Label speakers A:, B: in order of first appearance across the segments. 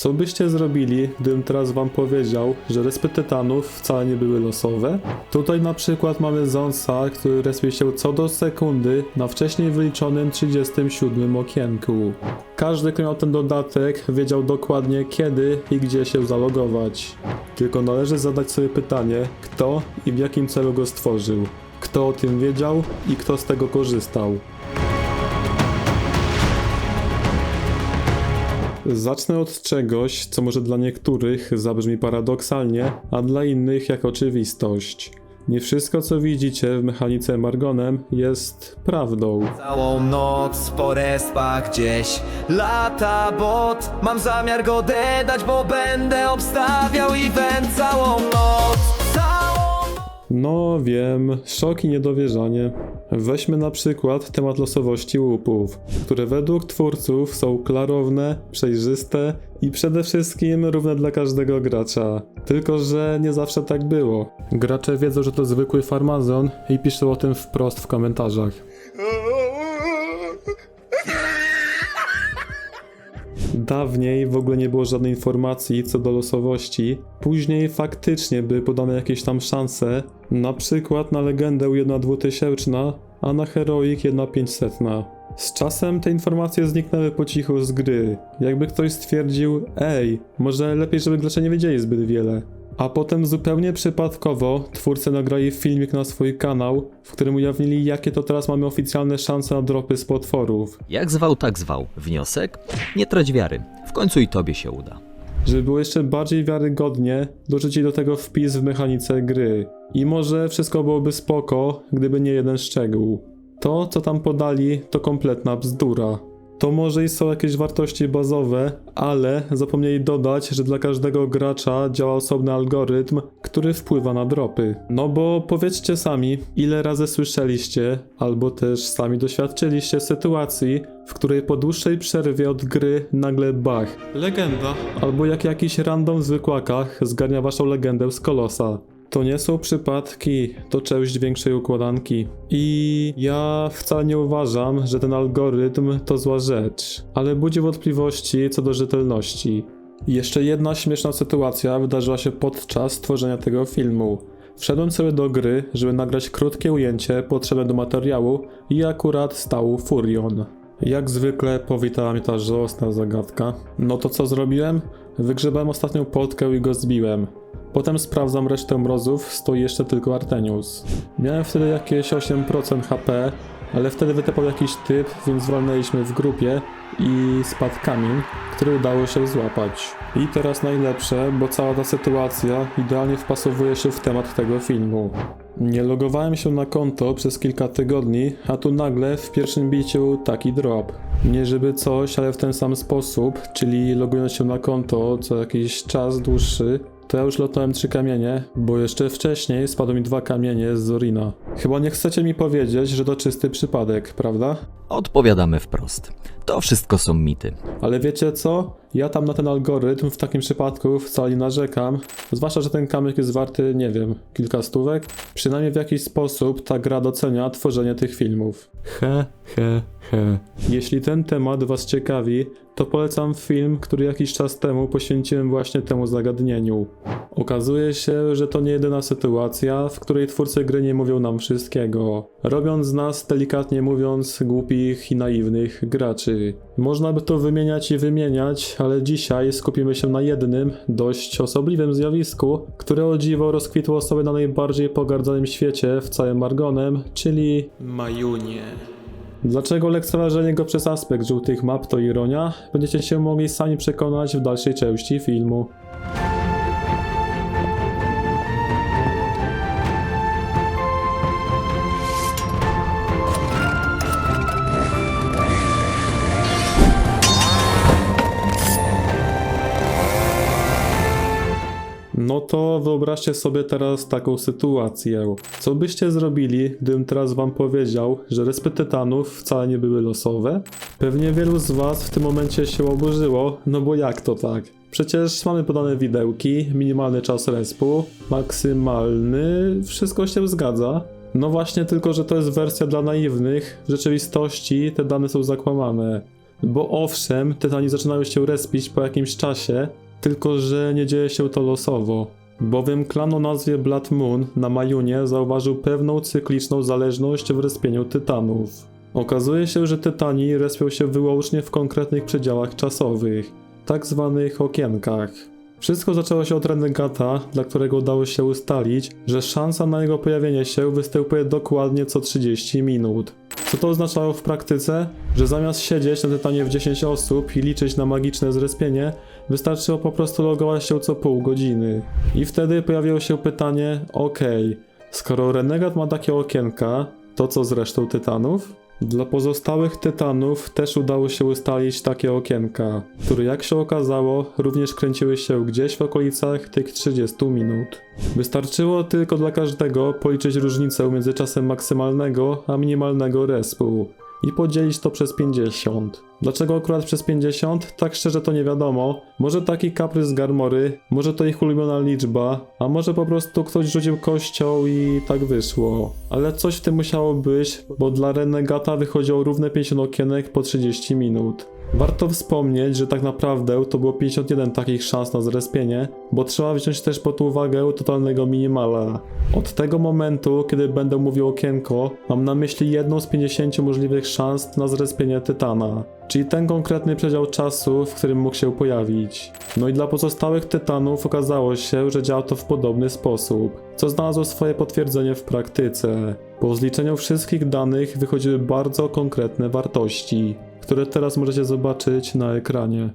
A: Co byście zrobili, gdybym teraz wam powiedział, że respy tytanów wcale nie były losowe? Tutaj na przykład mamy Zonsa, który respie się co do sekundy na wcześniej wyliczonym 37 okienku. Każdy, kto miał ten dodatek, wiedział dokładnie kiedy i gdzie się zalogować. Tylko należy zadać sobie pytanie, kto i w jakim celu go stworzył. Kto o tym wiedział i kto z tego korzystał. Zacznę od czegoś, co może dla niektórych zabrzmi paradoksalnie, a dla innych jak oczywistość. Nie wszystko, co widzicie w mechanice Margonem, jest prawdą.
B: Całą noc po respach gdzieś lata bot Mam zamiar go dedać, bo będę obstawiał event całą noc Całą
A: No wiem, szok i niedowierzanie. Weźmy na przykład temat losowości łupów, które według twórców są klarowne, przejrzyste i przede wszystkim równe dla każdego gracza. Tylko, że nie zawsze tak było. Gracze wiedzą, że to zwykły farmazon i piszą o tym wprost w komentarzach. Dawniej w ogóle nie było żadnej informacji co do losowości. Później faktycznie były podane jakieś tam szanse, na przykład na legendę 1 2000, a na Heroic 1 500. Z czasem te informacje zniknęły po cichu z gry. Jakby ktoś stwierdził, ej, może lepiej, żeby gracze nie wiedzieli zbyt wiele. A potem zupełnie przypadkowo twórcy nagrali filmik na swój kanał, w którym ujawnili jakie to teraz mamy oficjalne szanse na dropy z potworów.
C: Jak zwał, tak zwał. Wniosek? Nie trać wiary. W końcu i tobie się uda.
A: Żeby było jeszcze bardziej wiarygodnie, dorzucili do tego wpis w mechanice gry. I może wszystko byłoby spoko, gdyby nie jeden szczegół. To, co tam podali, to kompletna bzdura. To może i są jakieś wartości bazowe, ale zapomnieli dodać, że dla każdego gracza działa osobny algorytm, który wpływa na dropy. No bo powiedzcie sami, ile razy słyszeliście, albo też sami doświadczyliście sytuacji, w której po dłuższej przerwie od gry nagle bach. Legenda. Albo jak jakiś random zwykłakach zgarnia waszą legendę z kolosa. To nie są przypadki, to część większej układanki. I ja wcale nie uważam, że ten algorytm to zła rzecz, ale budzi wątpliwości co do rzetelności. Jeszcze jedna śmieszna sytuacja wydarzyła się podczas tworzenia tego filmu. Wszedłem sobie do gry, żeby nagrać krótkie ujęcie potrzebne do materiału i akurat stał Furion. Jak zwykle powitała mnie ta żałosna zagadka. No to co zrobiłem? Wygrzebałem ostatnią potkę i go zbiłem. Potem sprawdzam resztę mrozów, stoi jeszcze tylko Artenius. Miałem wtedy jakieś 8% HP, ale wtedy wytepał jakiś typ, więc walnęliśmy w grupie i spadł kamień, który udało się złapać. I teraz najlepsze, bo cała ta sytuacja idealnie wpasowuje się w temat tego filmu. Nie logowałem się na konto przez kilka tygodni, a tu nagle w pierwszym biciu taki drop. Nie żeby coś, ale w ten sam sposób, czyli logując się na konto co jakiś czas dłuższy, to ja już lotałem trzy kamienie, bo jeszcze wcześniej spadły mi dwa kamienie z Zorina. Chyba nie chcecie mi powiedzieć, że to czysty przypadek, prawda?
C: Odpowiadamy wprost. To wszystko są mity.
A: Ale wiecie co? Ja tam na ten algorytm w takim przypadku wcale nie narzekam. Zwłaszcza, że ten kamyk jest warty, nie wiem, kilka stówek. Przynajmniej w jakiś sposób ta gra docenia tworzenie tych filmów. He, he, he. Jeśli ten temat Was ciekawi, to polecam film, który jakiś czas temu poświęciłem właśnie temu zagadnieniu. Okazuje się, że to nie jedyna sytuacja, w której twórcy gry nie mówią nam wszystkiego, robiąc z nas, delikatnie mówiąc, głupich i naiwnych graczy. Można by to wymieniać i wymieniać, ale dzisiaj skupimy się na jednym, dość osobliwym zjawisku, które o dziwo rozkwitło sobie na najbardziej pogardzanym świecie w całym Margonem, czyli Majunie. Dlaczego lekceważenie go przez aspekt żółtych map to ironia? Będziecie się mogli sami przekonać w dalszej części filmu. No to wyobraźcie sobie teraz taką sytuację. Co byście zrobili, gdybym teraz wam powiedział, że respy tytanów wcale nie były losowe? Pewnie wielu z was w tym momencie się oburzyło, no bo jak to tak? Przecież mamy podane widełki, minimalny czas respu, maksymalny, wszystko się zgadza. No właśnie, tylko że to jest wersja dla naiwnych, w rzeczywistości te dane są zakłamane. Bo owszem, tytani zaczynają się respić po jakimś czasie, tylko że nie dzieje się to losowo. Bowiem klan o nazwie Blood Moon na Majunie zauważył pewną cykliczną zależność w respieniu tytanów. Okazuje się, że tytani respią się wyłącznie w konkretnych przedziałach czasowych, tak zwanych okienkach. Wszystko zaczęło się od renegata, dla którego udało się ustalić, że szansa na jego pojawienie się występuje dokładnie co 30 minut. Co to oznaczało w praktyce? Że zamiast siedzieć na tytanie w 10 osób i liczyć na magiczne zrespienie, wystarczyło po prostu logować się co pół godziny. I wtedy pojawiło się pytanie, okej, skoro renegat ma takie okienka, to co z resztą tytanów? Dla pozostałych tytanów też udało się ustalić takie okienka, które jak się okazało również kręciły się gdzieś w okolicach tych 30 minut. Wystarczyło tylko dla każdego policzyć różnicę między czasem maksymalnego a minimalnego respu i podzielić to przez 50. Dlaczego akurat przez 50? Tak szczerze to nie wiadomo. Może taki kaprys Garmory, może to ich ulubiona liczba, a może po prostu ktoś rzucił kością i tak wyszło. Ale coś w tym musiało być, bo dla Renegata wychodziło równe 50 okienek po 30 minut. Warto wspomnieć, że tak naprawdę to było 51 takich szans na zrespienie, bo trzeba wziąć też pod uwagę totalnego minimala. Od tego momentu, kiedy będę mówił okienko, mam na myśli jedną z 50 możliwych szans na zrespienie Tytana, czyli ten konkretny przedział czasu, w którym mógł się pojawić. No i dla pozostałych Tytanów okazało się, że działa to w podobny sposób, co znalazło swoje potwierdzenie w praktyce. Po zliczeniu wszystkich danych wychodziły bardzo konkretne wartości, które teraz możecie zobaczyć na ekranie.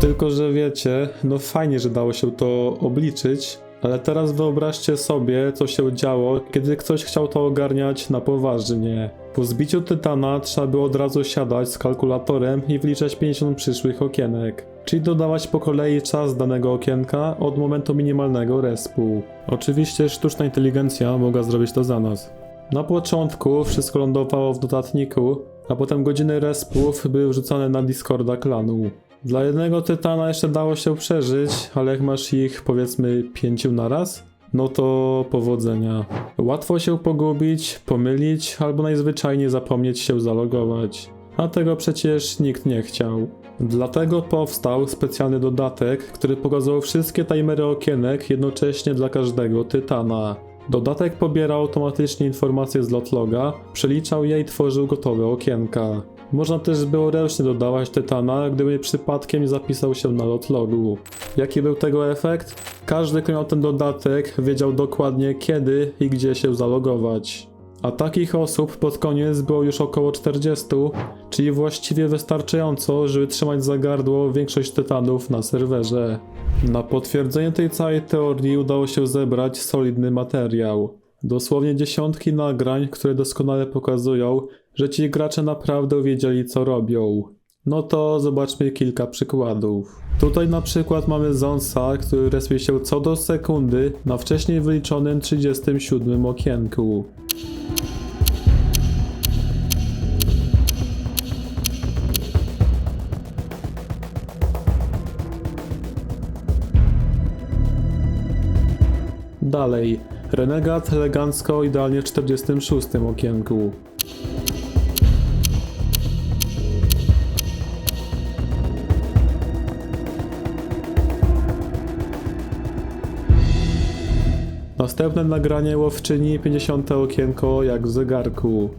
A: Tylko, że wiecie, no fajnie, że dało się to obliczyć, ale teraz wyobraźcie sobie, co się działo, kiedy ktoś chciał to ogarniać na poważnie. Po zbiciu Tytana trzeba było od razu siadać z kalkulatorem i wliczać 50 przyszłych okienek, czyli dodawać po kolei czas danego okienka od momentu minimalnego respu. Oczywiście sztuczna inteligencja mogła zrobić to za nas. Na początku wszystko lądowało w notatniku, a potem godziny respów były wrzucane na Discorda klanu. Dla jednego tytana jeszcze dało się przeżyć, ale jak masz ich powiedzmy pięciu naraz, no to powodzenia. Łatwo się pogubić, pomylić albo najzwyczajniej zapomnieć się zalogować. A tego przecież nikt nie chciał. Dlatego powstał specjalny dodatek, który pokazywał wszystkie timery okienek jednocześnie dla każdego tytana. Dodatek pobierał automatycznie informacje z lotloga, przeliczał je i tworzył gotowe okienka. Można też było ręcznie dodawać tytana, gdyby przypadkiem nie zapisał się na lotlogu. Jaki był tego efekt? Każdy, kto miał ten dodatek, wiedział dokładnie kiedy i gdzie się zalogować. A takich osób pod koniec było już około 40, czyli właściwie wystarczająco, żeby trzymać za gardło większość tytanów na serwerze. Na potwierdzenie tej całej teorii udało się zebrać solidny materiał. Dosłownie dziesiątki nagrań, które doskonale pokazują, że ci gracze naprawdę wiedzieli co robią. No to zobaczmy kilka przykładów. Tutaj na przykład mamy Zonsa, który respi się co do sekundy na wcześniej wyliczonym 37 okienku. Dalej, Renegat elegancko idealnie w 46 okienku. Następne nagranie łowczyni 50 okienko jak w zegarku.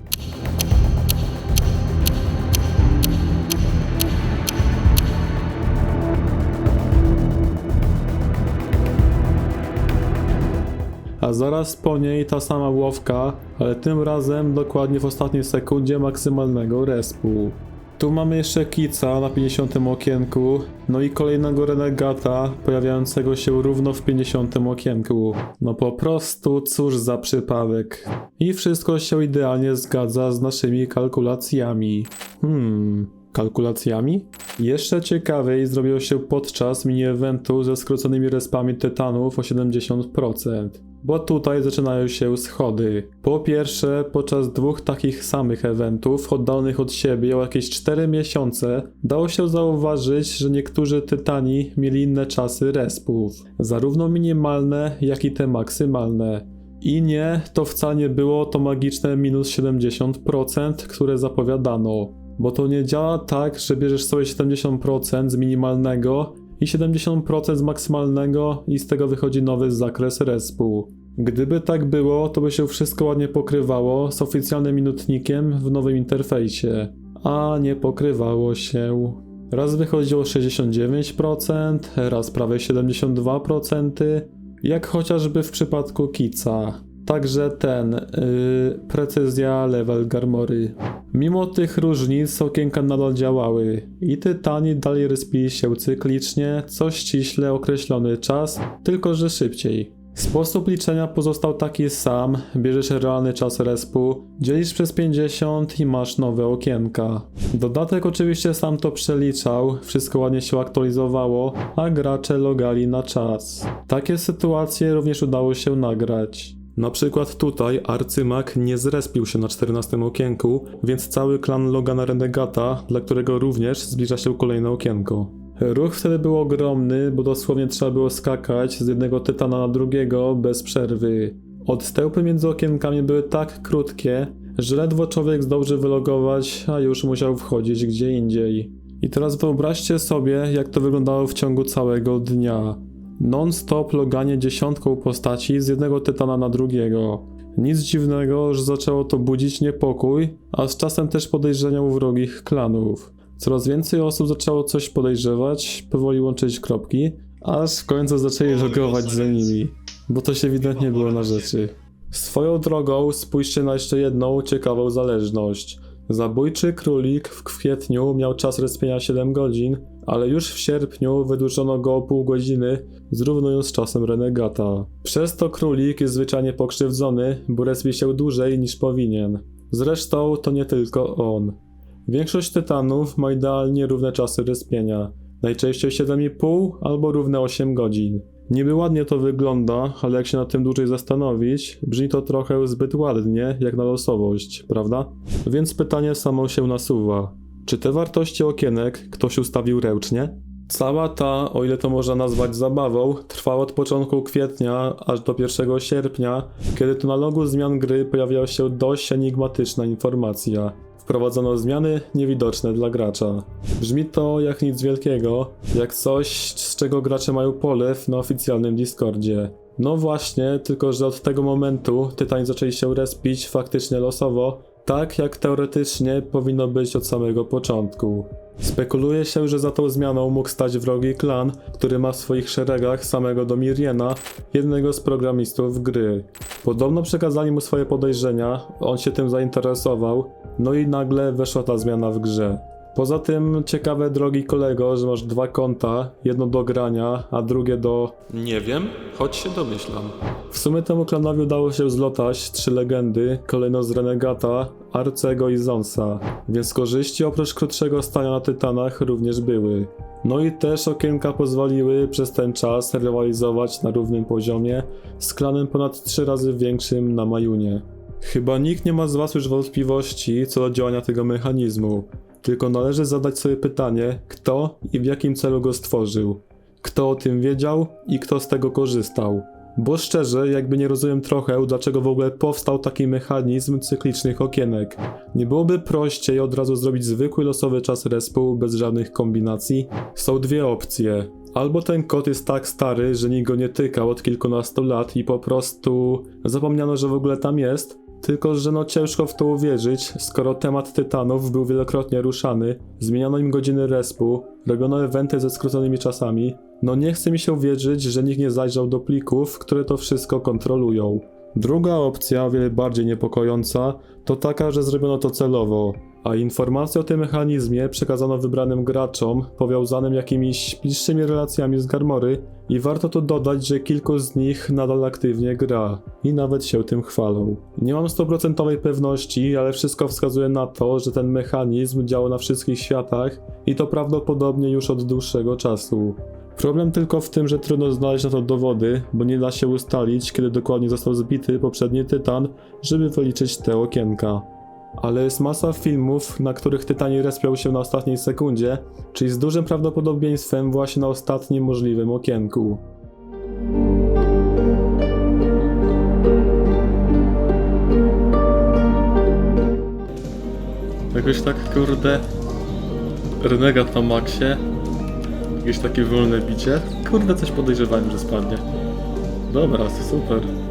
A: A zaraz po niej ta sama łowka, ale tym razem dokładnie w ostatniej sekundzie maksymalnego respu. Tu mamy jeszcze Kica na 50 okienku, no i kolejnego renegata pojawiającego się równo w 50 okienku. No po prostu cóż za przypadek. I wszystko się idealnie zgadza z naszymi kalkulacjami. Hmm, kalkulacjami? Jeszcze ciekawiej zrobiło się podczas mini-eventu ze skróconymi respami tytanów o 70%. Bo tutaj zaczynają się schody. Po pierwsze, podczas dwóch takich samych eventów, oddalonych od siebie o jakieś 4 miesiące, dało się zauważyć, że niektórzy tytani mieli inne czasy respów. Zarówno minimalne, jak i te maksymalne. I nie, to wcale nie było to magiczne minus 70%, które zapowiadano. Bo to nie działa tak, że bierzesz sobie 70% z minimalnego i 70% z maksymalnego i z tego wychodzi nowy zakres respu. Gdyby tak było, to by się wszystko ładnie pokrywało z oficjalnym minutnikiem w nowym interfejsie. A nie pokrywało się. Raz wychodziło 69%, raz prawie 72%, jak chociażby w przypadku Kica. Także ten, yy, precyzja level Garmory. Mimo tych różnic okienka nadal działały i tytani dalej respili się cyklicznie, co ściśle określony czas, tylko że szybciej. Sposób liczenia pozostał taki sam, bierzesz realny czas respu, dzielisz przez 50 i masz nowe okienka. Dodatek oczywiście sam to przeliczał, wszystko ładnie się aktualizowało, a gracze logali na czas. Takie sytuacje również udało się nagrać. Na przykład tutaj arcymak nie zrespił się na 14 okienku, więc cały klan Logana Renegata, dla którego również zbliża się kolejne okienko. Ruch wtedy był ogromny, bo dosłownie trzeba było skakać z jednego tytana na drugiego bez przerwy. Odstępy między okienkami były tak krótkie, że ledwo człowiek zdąży wylogować, a już musiał wchodzić gdzie indziej. I teraz wyobraźcie sobie, jak to wyglądało w ciągu całego dnia. Non-stop loganie dziesiątką postaci z jednego tytana na drugiego. Nic dziwnego, że zaczęło to budzić niepokój, a z czasem też podejrzenia u wrogich klanów. Coraz więcej osób zaczęło coś podejrzewać, powoli łączyć kropki, aż w końcu zaczęli logować za nimi, bo to się ewidentnie było na rzeczy. Swoją drogą spójrzcie na jeszcze jedną ciekawą zależność. Zabójczy królik w kwietniu miał czas respienia 7 godzin, ale już w sierpniu wydłużono go o pół godziny, zrównując z czasem renegata. Przez to królik jest zwyczajnie pokrzywdzony, bo się dłużej niż powinien. Zresztą to nie tylko on. Większość tytanów ma idealnie równe czasy respienia, najczęściej 7,5 albo równe 8 godzin. Niby ładnie to wygląda, ale jak się nad tym dłużej zastanowić, brzmi to trochę zbyt ładnie, jak na losowość, prawda? Więc pytanie samo się nasuwa. Czy te wartości okienek ktoś ustawił ręcznie? Cała ta, o ile to można nazwać zabawą, trwała od początku kwietnia aż do 1 sierpnia, kiedy to na logu zmian gry pojawiała się dość enigmatyczna informacja. Wprowadzono zmiany niewidoczne dla gracza. Brzmi to jak nic wielkiego, jak coś, z czego gracze mają polew na oficjalnym Discordzie. No właśnie, tylko że od tego momentu Tytani zaczęli się respić faktycznie losowo, tak jak teoretycznie powinno być od samego początku. Spekuluje się, że za tą zmianą mógł stać wrogi klan, który ma w swoich szeregach samego Domiriena, jednego z programistów gry. Podobno przekazali mu swoje podejrzenia, on się tym zainteresował, no i nagle weszła ta zmiana w grze. Poza tym ciekawe drogi kolego, że masz dwa konta, jedno do grania, a drugie do...
D: Nie wiem, choć się domyślam.
A: W sumie temu klanowi udało się zlotać trzy legendy, kolejno z Renegata, Arcego i Zonsa, więc korzyści oprócz krótszego stania na Tytanach również były. No i też okienka pozwoliły przez ten czas rywalizować na równym poziomie z klanem ponad trzy razy większym na Majunie. Chyba nikt nie ma z Was już wątpliwości co do działania tego mechanizmu, tylko należy zadać sobie pytanie, kto i w jakim celu go stworzył. Kto o tym wiedział i kto z tego korzystał. Bo szczerze, jakby nie rozumiem trochę, dlaczego w ogóle powstał taki mechanizm cyklicznych okienek. Nie byłoby prościej od razu zrobić zwykły losowy czas respu bez żadnych kombinacji? Są dwie opcje. Albo ten kod jest tak stary, że nikt go nie tykał od kilkunastu lat i po prostu zapomniano, że w ogóle tam jest, tylko, że no ciężko w to uwierzyć, skoro temat tytanów był wielokrotnie ruszany, zmieniano im godziny respu, robiono eventy ze skróconymi czasami. No nie chce mi się wierzyć, że nikt nie zajrzał do plików, które to wszystko kontrolują. Druga opcja, o wiele bardziej niepokojąca, to taka, że zrobiono to celowo, a informacje o tym mechanizmie przekazano wybranym graczom, powiązanym jakimiś bliższymi relacjami z Garmory i warto tu dodać, że kilku z nich nadal aktywnie gra i nawet się tym chwalą. Nie mam stuprocentowej pewności, ale wszystko wskazuje na to, że ten mechanizm działa na wszystkich światach i to prawdopodobnie już od dłuższego czasu. Problem tylko w tym, że trudno znaleźć na to dowody, bo nie da się ustalić, kiedy dokładnie został zbity poprzedni tytan, żeby wyliczyć te okienka ale jest masa filmów, na których Titanic respiał się na ostatniej sekundzie, czyli z dużym prawdopodobieństwem właśnie na ostatnim możliwym okienku.
D: Jakoś tak kurde renegat na maksie, jakieś takie wolne bicie. Kurde coś podejrzewałem, że spadnie. Dobra, super.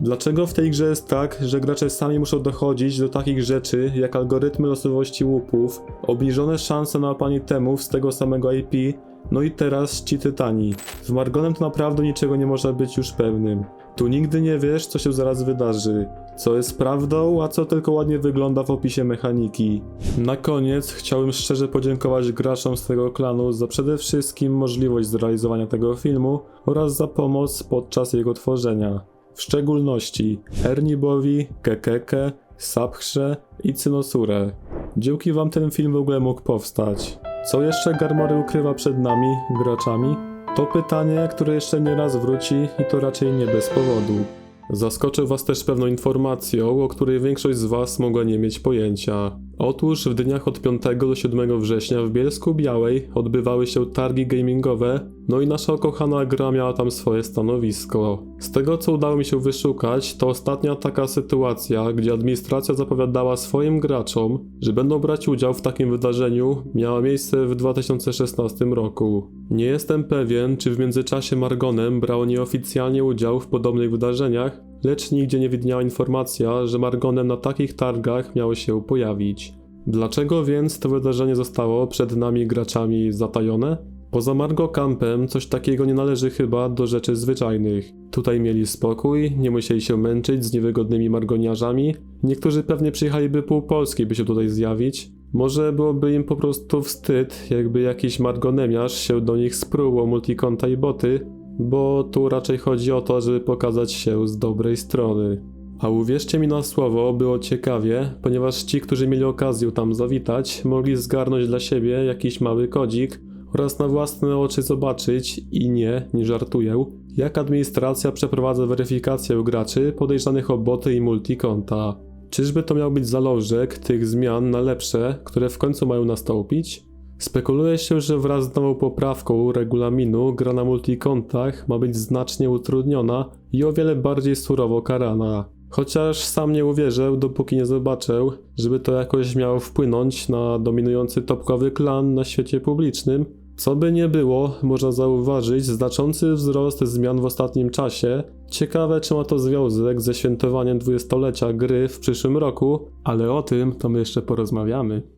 A: Dlaczego w tej grze jest tak, że gracze sami muszą dochodzić do takich rzeczy jak algorytmy losowości łupów, obniżone szanse na łapanie temów z tego samego IP, no i teraz ci tytani. W Margonem to naprawdę niczego nie można być już pewnym. Tu nigdy nie wiesz, co się zaraz wydarzy, co jest prawdą, a co tylko ładnie wygląda w opisie mechaniki. Na koniec chciałbym szczerze podziękować graczom z tego klanu za przede wszystkim możliwość zrealizowania tego filmu oraz za pomoc podczas jego tworzenia. W szczególności Ernibowi, Kekeke, Sapchrze i Cynosure. Dzięki wam ten film w ogóle mógł powstać. Co jeszcze Garmory ukrywa przed nami, graczami? To pytanie, które jeszcze nie raz wróci i to raczej nie bez powodu. Zaskoczę was też pewną informacją, o której większość z was mogła nie mieć pojęcia. Otóż w dniach od 5 do 7 września w Bielsku Białej odbywały się targi gamingowe, no i nasza ukochana gra miała tam swoje stanowisko. Z tego co udało mi się wyszukać, to ostatnia taka sytuacja, gdzie administracja zapowiadała swoim graczom, że będą brać udział w takim wydarzeniu, miała miejsce w 2016 roku. Nie jestem pewien, czy w międzyczasie Margonem brało nieoficjalnie udział w podobnych wydarzeniach, lecz nigdzie nie widniała informacja, że Margonem na takich targach miało się pojawić. Dlaczego więc to wydarzenie zostało przed nami graczami zatajone? Poza Margo Campem coś takiego nie należy chyba do rzeczy zwyczajnych. Tutaj mieli spokój, nie musieli się męczyć z niewygodnymi margoniarzami. Niektórzy pewnie przyjechaliby pół Polski, by się tutaj zjawić. Może byłoby im po prostu wstyd, jakby jakiś margonemiarz się do nich sprół o multikonta i boty, bo tu raczej chodzi o to, żeby pokazać się z dobrej strony. A uwierzcie mi na słowo, było ciekawie, ponieważ ci, którzy mieli okazję tam zawitać, mogli zgarnąć dla siebie jakiś mały kodzik oraz na własne oczy zobaczyć, i nie, nie żartuję, jak administracja przeprowadza weryfikację graczy podejrzanych o boty i multikonta. Czyżby to miał być zalążek tych zmian na lepsze, które w końcu mają nastąpić? Spekuluje się, że wraz z nową poprawką regulaminu gra na multikontach ma być znacznie utrudniona i o wiele bardziej surowo karana. Chociaż sam nie uwierzę, dopóki nie zobaczę, żeby to jakoś miało wpłynąć na dominujący topkowy klan na świecie publicznym. Co by nie było, można zauważyć znaczący wzrost zmian w ostatnim czasie. Ciekawe, czy ma to związek ze świętowaniem dwudziestolecia gry w przyszłym roku, ale o tym to my jeszcze porozmawiamy.